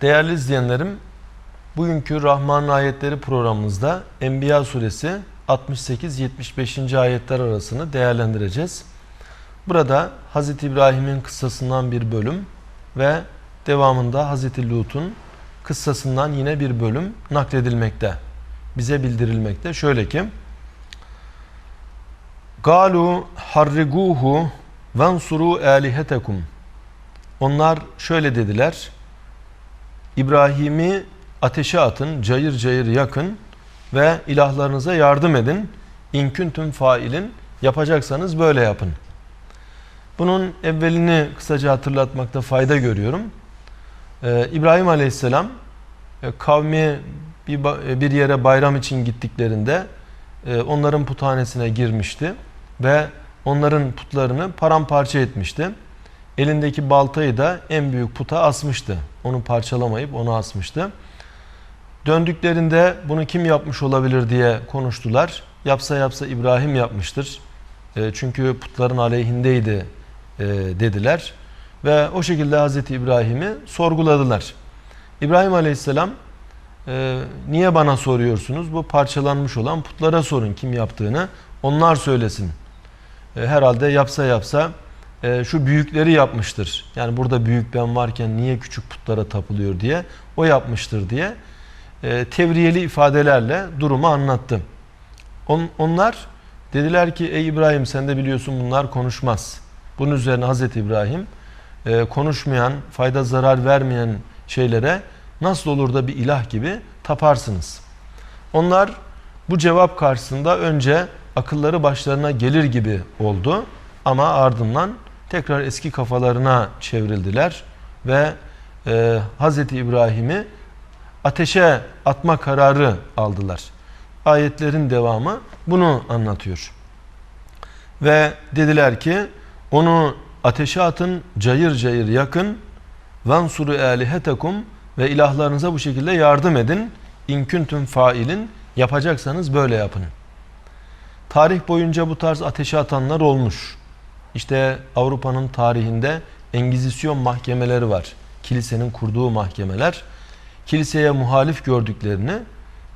Değerli izleyenlerim, bugünkü Rahman ayetleri programımızda Enbiya suresi 68-75. ayetler arasını değerlendireceğiz. Burada Hz. İbrahim'in kıssasından bir bölüm ve devamında Hz. Lut'un kıssasından yine bir bölüm nakledilmekte. Bize bildirilmekte. Şöyle ki Galu harriguhu vansuru alihetekum Onlar şöyle dediler. İbrahim'i ateşe atın, cayır cayır yakın ve ilahlarınıza yardım edin. İnküntüm failin yapacaksanız böyle yapın. Bunun evvelini kısaca hatırlatmakta fayda görüyorum. Ee, İbrahim Aleyhisselam e, kavmi bir, ba- bir yere bayram için gittiklerinde e, onların puthanesine girmişti ve onların putlarını paramparça etmişti. Elindeki baltayı da en büyük puta asmıştı. Onu parçalamayıp onu asmıştı. Döndüklerinde bunu kim yapmış olabilir diye konuştular. Yapsa yapsa İbrahim yapmıştır. E, çünkü putların aleyhindeydi e, dediler. Ve o şekilde Hazreti İbrahim'i sorguladılar. İbrahim Aleyhisselam e, niye bana soruyorsunuz? Bu parçalanmış olan putlara sorun kim yaptığını. Onlar söylesin. E, herhalde yapsa yapsa e, şu büyükleri yapmıştır. Yani burada büyük ben varken niye küçük putlara tapılıyor diye o yapmıştır diye e, tevriyeli ifadelerle durumu anlattı. On, onlar dediler ki ey İbrahim sen de biliyorsun bunlar konuşmaz. Bunun üzerine Hazreti İbrahim e, konuşmayan, fayda zarar vermeyen şeylere nasıl olur da bir ilah gibi taparsınız. Onlar bu cevap karşısında önce akılları başlarına gelir gibi oldu ama ardından tekrar eski kafalarına çevrildiler ve e, Hz. İbrahim'i ateşe atma kararı aldılar. Ayetlerin devamı bunu anlatıyor. Ve dediler ki onu ateşe atın, cayır cayır yakın. Vansuru alihetekum ve ilahlarınıza bu şekilde yardım edin. İnküntüm failin yapacaksanız böyle yapın. Tarih boyunca bu tarz ateşe atanlar olmuş. İşte Avrupa'nın tarihinde Engizisyon mahkemeleri var. Kilisenin kurduğu mahkemeler. Kiliseye muhalif gördüklerini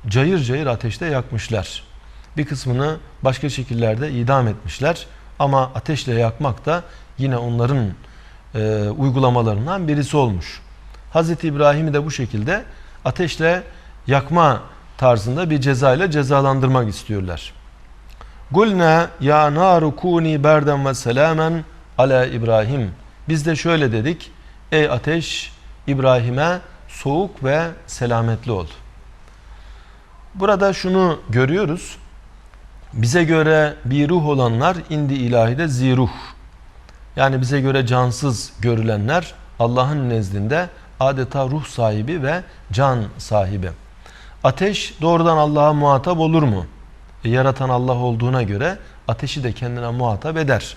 cayır cayır ateşte yakmışlar. Bir kısmını başka şekillerde idam etmişler. Ama ateşle yakmak da yine onların e, uygulamalarından birisi olmuş. Hazreti İbrahim'i de bu şekilde ateşle yakma tarzında bir ceza ile cezalandırmak istiyorlar. Gulna ya naru kuni berden ve selamen ala İbrahim. Biz de şöyle dedik. Ey ateş İbrahim'e soğuk ve selametli ol. Burada şunu görüyoruz. Bize göre bir ruh olanlar indi ilahide ziruh. Yani bize göre cansız görülenler Allah'ın nezdinde adeta ruh sahibi ve can sahibi. Ateş doğrudan Allah'a muhatap olur mu? Yaratan Allah olduğuna göre ateşi de kendine muhatap eder.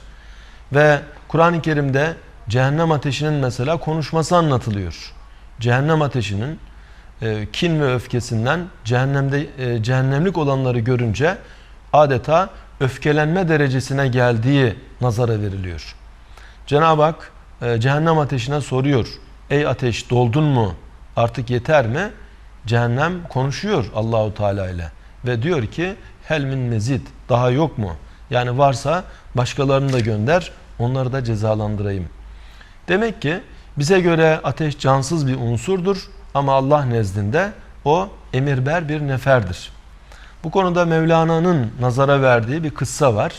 Ve Kur'an-ı Kerim'de cehennem ateşinin mesela konuşması anlatılıyor. Cehennem ateşinin e, kin ve öfkesinden cehennemde e, cehennemlik olanları görünce adeta öfkelenme derecesine geldiği nazara veriliyor. Cenab-ı Hak e, cehennem ateşine soruyor. Ey ateş doldun mu? Artık yeter mi? Cehennem konuşuyor Allahu Teala ile ve diyor ki hel min mezid daha yok mu? Yani varsa başkalarını da gönder onları da cezalandırayım. Demek ki bize göre ateş cansız bir unsurdur ama Allah nezdinde o emirber bir neferdir. Bu konuda Mevlana'nın nazara verdiği bir kıssa var.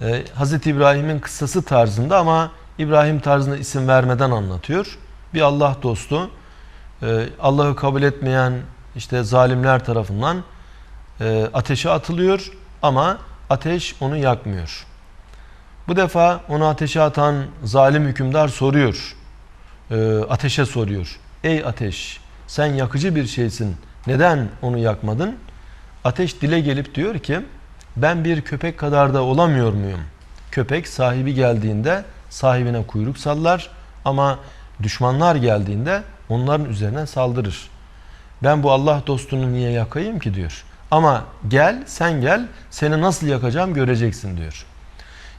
Ee, Hz. İbrahim'in kıssası tarzında ama İbrahim tarzında isim vermeden anlatıyor. Bir Allah dostu e, Allah'ı kabul etmeyen işte zalimler tarafından e, ateşe atılıyor ama ateş onu yakmıyor. Bu defa onu ateşe atan zalim hükümdar soruyor. E, ateşe soruyor. Ey ateş sen yakıcı bir şeysin. Neden onu yakmadın? Ateş dile gelip diyor ki ben bir köpek kadar da olamıyor muyum? Köpek sahibi geldiğinde sahibine kuyruk sallar ama düşmanlar geldiğinde onların üzerine saldırır. Ben bu Allah dostunu niye yakayım ki diyor. Ama gel sen gel seni nasıl yakacağım göreceksin diyor.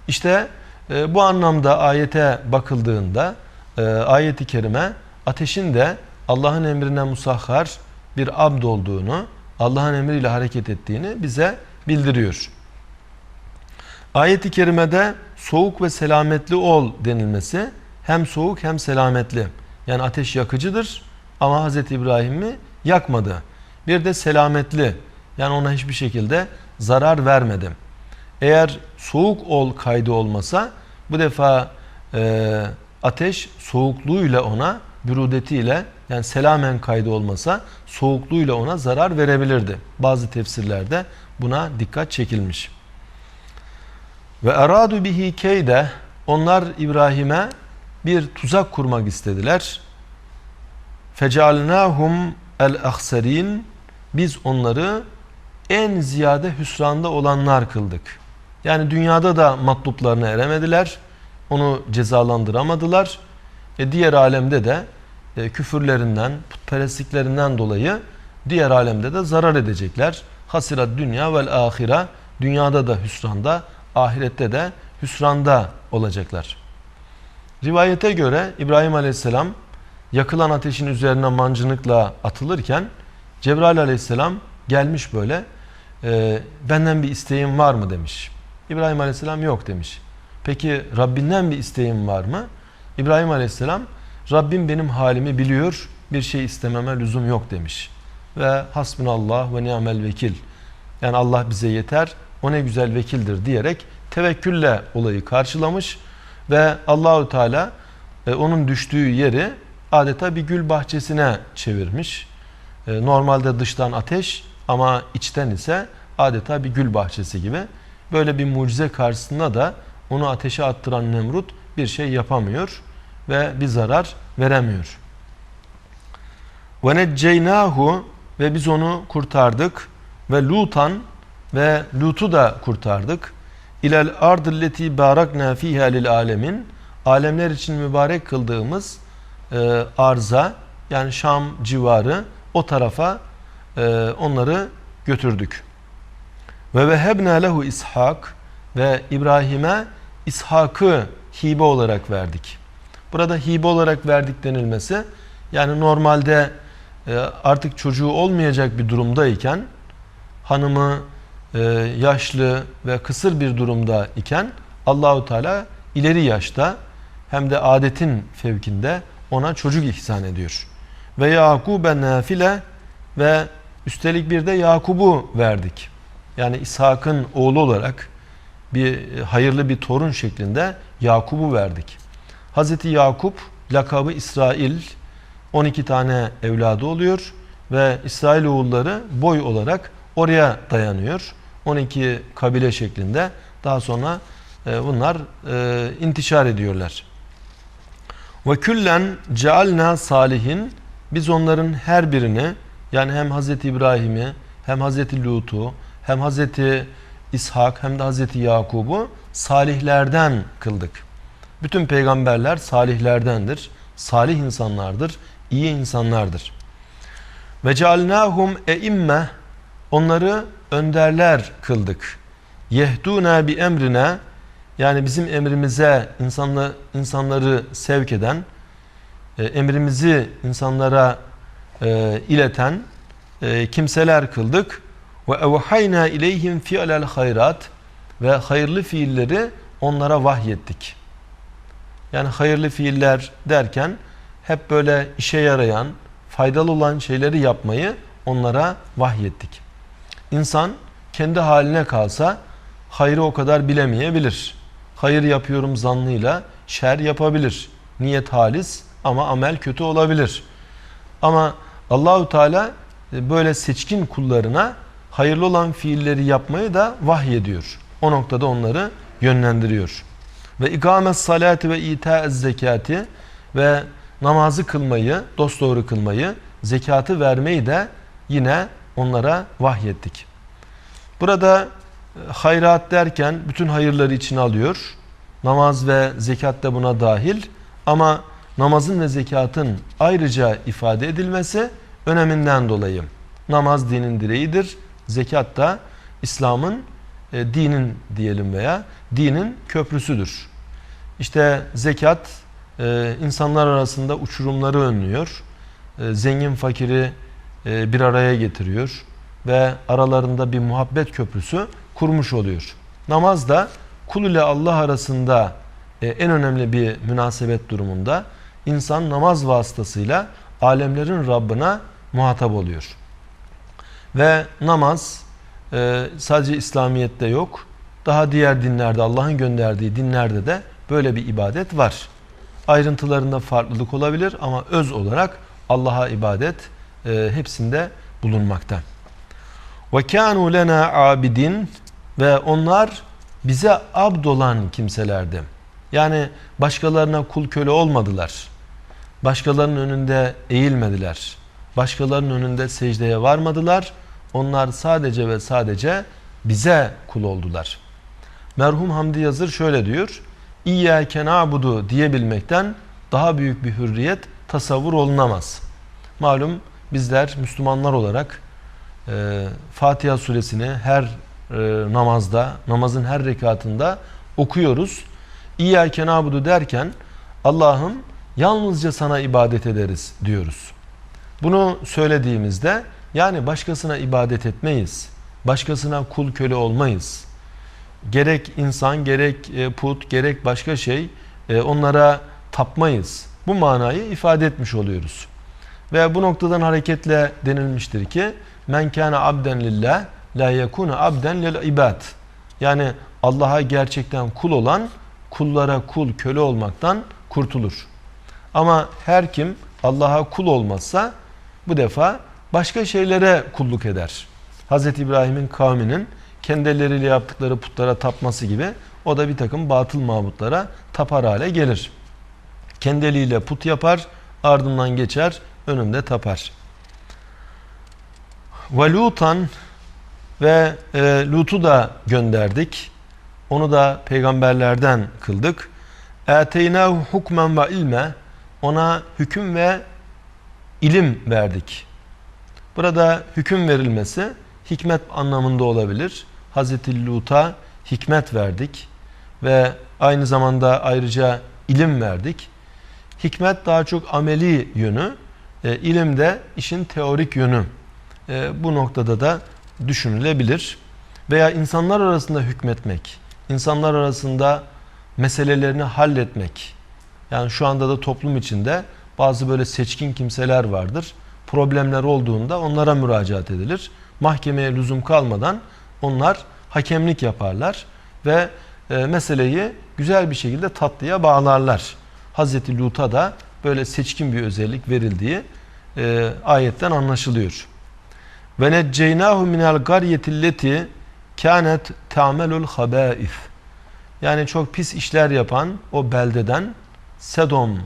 İşte e, bu anlamda ayete bakıldığında e, ayeti kerime ateşin de Allah'ın emrine musahhar bir abd olduğunu, Allah'ın emriyle hareket ettiğini bize bildiriyor. Ayet-i kerimede soğuk ve selametli ol denilmesi hem soğuk hem selametli. Yani ateş yakıcıdır ama Hz. İbrahim'i yakmadı. Bir de selametli yani ona hiçbir şekilde zarar vermedim. Eğer soğuk ol kaydı olmasa bu defa e, ateş soğukluğuyla ona bürudetiyle yani selamen kaydı olmasa soğukluğuyla ona zarar verebilirdi. Bazı tefsirlerde buna dikkat çekilmiş. Ve eradu bihi keyde onlar İbrahim'e bir tuzak kurmak istediler. Fecalnahum el ahserin biz onları en ziyade hüsranda olanlar kıldık. Yani dünyada da matluplarına eremediler. Onu cezalandıramadılar. E diğer alemde de e, küfürlerinden, putperestliklerinden dolayı diğer alemde de zarar edecekler. Hasirat dünya vel ahira. Dünyada da hüsranda, ahirette de hüsranda olacaklar. Rivayete göre İbrahim Aleyhisselam yakılan ateşin üzerine mancınıkla atılırken Cebrail Aleyhisselam gelmiş böyle e, benden bir isteğin var mı demiş. İbrahim Aleyhisselam yok demiş. Peki Rabbinden bir isteğin var mı? İbrahim Aleyhisselam Rabbim benim halimi biliyor bir şey istememe lüzum yok demiş. Ve hasbunallah ve ni'mel vekil. Yani Allah bize yeter o ne güzel vekildir diyerek tevekkülle olayı karşılamış ve Allahü Teala e, onun düştüğü yeri adeta bir gül bahçesine çevirmiş. E, normalde dıştan ateş ama içten ise adeta bir gül bahçesi gibi. Böyle bir mucize karşısında da onu ateşe attıran Nemrut bir şey yapamıyor ve bir zarar veremiyor. Ve necceynahu ve biz onu kurtardık ve Lutan ve Lut'u da kurtardık. İlel ardilleti barakna fiha lil alemin alemler için mübarek kıldığımız e, arza yani Şam civarı o tarafa e, onları götürdük. Ve vehebna lehu İshak ve İbrahim'e İshak'ı hibe olarak verdik. Burada hibe olarak verdik denilmesi yani normalde e, artık çocuğu olmayacak bir durumdayken hanımı e, yaşlı ve kısır bir durumda iken Allahu Teala ileri yaşta hem de adetin fevkinde ona çocuk ihsan ediyor. Ve Yakub'e nafile ve üstelik bir de Yakub'u verdik. Yani İshak'ın oğlu olarak bir hayırlı bir torun şeklinde Yakub'u verdik. Hazreti Yakup lakabı İsrail 12 tane evladı oluyor ve İsrail oğulları boy olarak oraya dayanıyor. 12 kabile şeklinde daha sonra e, bunlar e, intişar ediyorlar. Ve küllen cealna salihin biz onların her birini yani hem Hazreti İbrahim'i hem Hazreti Lut'u hem Hazreti İshak hem de Hazreti Yakub'u salihlerden kıldık. Bütün peygamberler salihlerdendir. Salih insanlardır, iyi insanlardır. Ve cealnahum eimme onları önderler kıldık. Yehduna bi emrine yani bizim emrimize insanlı, insanları sevk eden, e, emrimizi insanlara e, ileten e, kimseler kıldık. Ve evhayna ileyhim fi'lel hayrat ve hayırlı fiilleri onlara vahyettik. Yani hayırlı fiiller derken hep böyle işe yarayan, faydalı olan şeyleri yapmayı onlara vahyettik. İnsan kendi haline kalsa hayrı o kadar bilemeyebilir. Hayır yapıyorum zannıyla şer yapabilir. Niyet halis ama amel kötü olabilir. Ama Allahu Teala e, böyle seçkin kullarına hayırlı olan fiilleri yapmayı da vahyediyor. O noktada onları yönlendiriyor. Ve ikamet salati ve ita zekati ve namazı kılmayı, dosdoğru kılmayı, zekatı vermeyi de yine onlara vahyettik. Burada e, hayrat derken bütün hayırları içine alıyor. Namaz ve zekat da buna dahil. Ama namazın ve zekatın ayrıca ifade edilmesi öneminden dolayı. Namaz dinin direğidir. Zekat da İslam'ın e, dinin diyelim veya dinin köprüsüdür. İşte zekat e, insanlar arasında uçurumları önlüyor. E, zengin fakiri e, bir araya getiriyor ve aralarında bir muhabbet köprüsü kurmuş oluyor. Namaz da kul ile Allah arasında e, en önemli bir münasebet durumunda insan namaz vasıtasıyla alemlerin Rabbına muhatap oluyor. Ve namaz e, sadece İslamiyet'te yok. Daha diğer dinlerde Allah'ın gönderdiği dinlerde de böyle bir ibadet var. Ayrıntılarında farklılık olabilir ama öz olarak Allah'a ibadet e, hepsinde bulunmakta. Kânû lena abidin ve onlar bize abd olan kimselerdi. Yani başkalarına kul köle olmadılar. Başkalarının önünde eğilmediler. Başkalarının önünde secdeye varmadılar. Onlar sadece ve sadece bize kul oldular. Merhum Hamdi Yazır şöyle diyor. İyyâke na'budu diyebilmekten daha büyük bir hürriyet tasavvur olunamaz. Malum bizler Müslümanlar olarak e, Fatiha suresini her e, namazda, namazın her rekatında okuyoruz. İyyâke na'budu derken Allah'ım yalnızca sana ibadet ederiz diyoruz. Bunu söylediğimizde yani başkasına ibadet etmeyiz. Başkasına kul köle olmayız. Gerek insan, gerek e, put, gerek başka şey e, onlara tapmayız. Bu manayı ifade etmiş oluyoruz. Ve bu noktadan hareketle denilmiştir ki men kana abden lillah la yekuna abden lil ibad. Yani Allah'a gerçekten kul olan kullara kul köle olmaktan kurtulur. Ama her kim Allah'a kul olmazsa bu defa başka şeylere kulluk eder. Hz. İbrahim'in kavminin kendileriyle yaptıkları putlara tapması gibi o da bir takım batıl mabutlara tapar hale gelir. Kendiliğiyle put yapar, ardından geçer, önünde tapar. Ve Lutan ve e, Lut'u da gönderdik. Onu da peygamberlerden kıldık. Eteynahu hukmen ve ilme ona hüküm ve ilim verdik. Burada hüküm verilmesi hikmet anlamında olabilir. Hazreti Lut'a hikmet verdik ve aynı zamanda ayrıca ilim verdik. Hikmet daha çok ameli yönü, e, ilim de işin teorik yönü. E, bu noktada da düşünülebilir. Veya insanlar arasında hükmetmek, insanlar arasında meselelerini halletmek. Yani şu anda da toplum içinde bazı böyle seçkin kimseler vardır. Problemler olduğunda onlara müracaat edilir. Mahkemeye lüzum kalmadan onlar hakemlik yaparlar ve e, meseleyi güzel bir şekilde tatlıya bağlarlar. Hazreti Lut'a da böyle seçkin bir özellik verildiği e, ayetten anlaşılıyor. Ve necceynahu minel garyetilleti kânet ta'melul habâif. Yani çok pis işler yapan o beldeden Sedom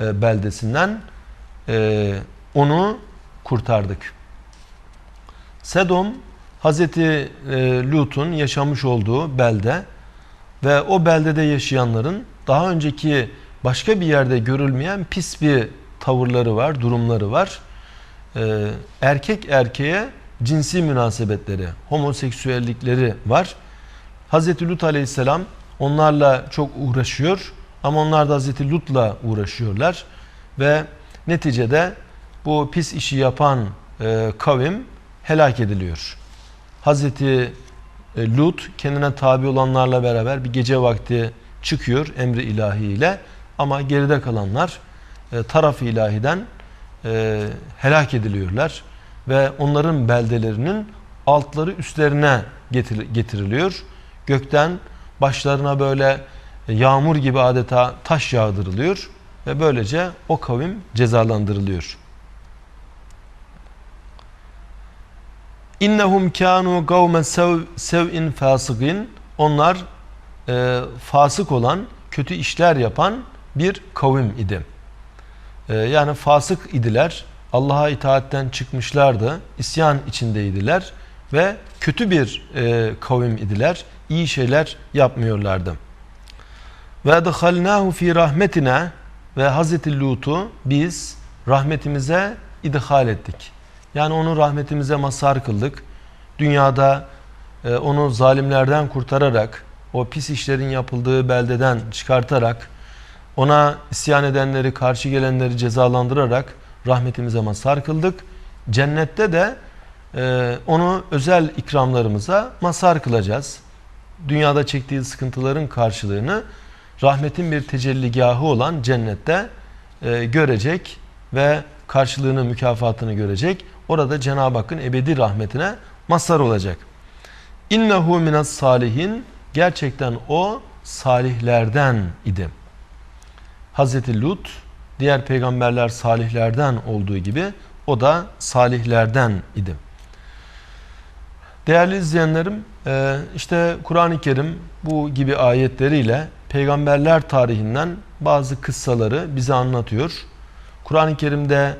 e, beldesinden e, onu kurtardık. Sedom Hazreti e, Lut'un yaşamış olduğu belde ve o beldede yaşayanların daha önceki başka bir yerde görülmeyen pis bir tavırları var, durumları var. Ee, erkek erkeğe cinsi münasebetleri, homoseksüellikleri var. Hazreti Lut aleyhisselam onlarla çok uğraşıyor ama onlar da Hazreti Lut'la uğraşıyorlar ve neticede bu pis işi yapan e, kavim helak ediliyor. Hazreti e, Lut kendine tabi olanlarla beraber bir gece vakti çıkıyor emri ilahiyle ama geride kalanlar e, taraf ilahiden e, helak ediliyorlar ve onların beldelerinin altları üstlerine getiriliyor. Gökten başlarına böyle yağmur gibi adeta taş yağdırılıyor ve böylece o kavim cezalandırılıyor. İnnehum kanu kavme sev, sev'in fasıgin. Onlar e, fasık olan, kötü işler yapan bir kavim idi. E, yani fasık idiler. Allah'a itaatten çıkmışlardı. isyan içindeydiler ve kötü bir e, kavim idiler. İyi şeyler yapmıyorlardı. Ve edhalnahu fi rahmetine ve Hazreti Lut'u biz rahmetimize idhal ettik. Yani onu rahmetimize mazhar kıldık. Dünyada e, onu zalimlerden kurtararak, o pis işlerin yapıldığı beldeden çıkartarak, Ona isyan edenleri, karşı gelenleri cezalandırarak rahmetimize mazhar kıldık. Cennette de e, onu özel ikramlarımıza mazhar kılacağız. Dünyada çektiği sıkıntıların karşılığını rahmetin bir tecelligahı olan cennette e, görecek ve karşılığını, mükafatını görecek. Orada Cenab-ı Hakk'ın ebedi rahmetine mazhar olacak. İnnehu minas salihin gerçekten o salihlerden idi. Hazreti Lut diğer peygamberler salihlerden olduğu gibi o da salihlerden idi. Değerli izleyenlerim e, işte Kur'an-ı Kerim bu gibi ayetleriyle peygamberler tarihinden bazı kıssaları bize anlatıyor. Kur'an-ı Kerim'de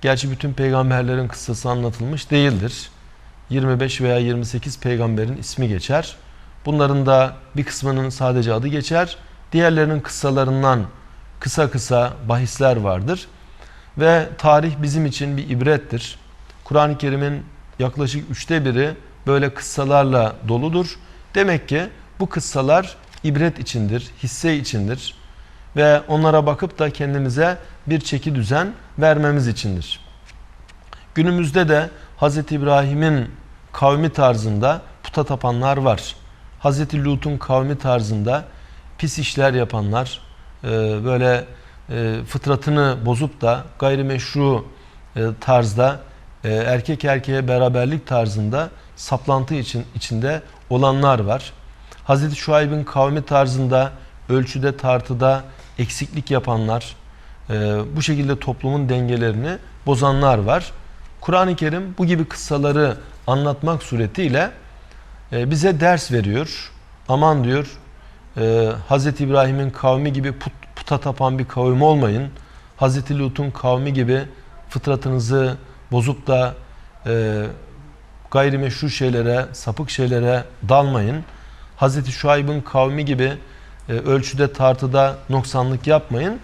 gerçi bütün peygamberlerin kıssası anlatılmış değildir. 25 veya 28 peygamberin ismi geçer. Bunların da bir kısmının sadece adı geçer. Diğerlerinin kıssalarından kısa kısa bahisler vardır. Ve tarih bizim için bir ibrettir. Kur'an-ı Kerim'in yaklaşık üçte biri böyle kıssalarla doludur. Demek ki bu kıssalar ibret içindir, hisse içindir ve onlara bakıp da kendimize bir çeki düzen vermemiz içindir. Günümüzde de Hz. İbrahim'in kavmi tarzında puta tapanlar var. Hz. Lut'un kavmi tarzında pis işler yapanlar, e, böyle e, fıtratını bozup da gayrimeşru e, tarzda erkek erkeğe beraberlik tarzında saplantı için içinde olanlar var. Hz. Şuayb'in kavmi tarzında ölçüde tartıda eksiklik yapanlar, bu şekilde toplumun dengelerini bozanlar var. Kur'an-ı Kerim bu gibi kıssaları anlatmak suretiyle bize ders veriyor. Aman diyor e, Hz. İbrahim'in kavmi gibi put, puta tapan bir kavim olmayın. Hz. Lut'un kavmi gibi fıtratınızı bozup da e, gayrimeşru şeylere, sapık şeylere dalmayın. Hz. Şuayb'ın kavmi gibi e, ölçüde tartıda noksanlık yapmayın.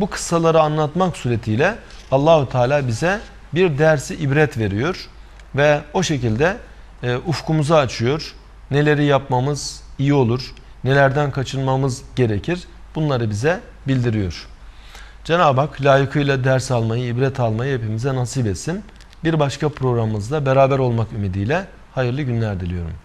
Bu kıssaları anlatmak suretiyle Allahu Teala bize bir dersi ibret veriyor ve o şekilde e, ufkumuzu açıyor. Neleri yapmamız iyi olur, nelerden kaçınmamız gerekir bunları bize bildiriyor. Cenab-ı Hak layıkıyla ders almayı, ibret almayı hepimize nasip etsin. Bir başka programımızda beraber olmak ümidiyle hayırlı günler diliyorum.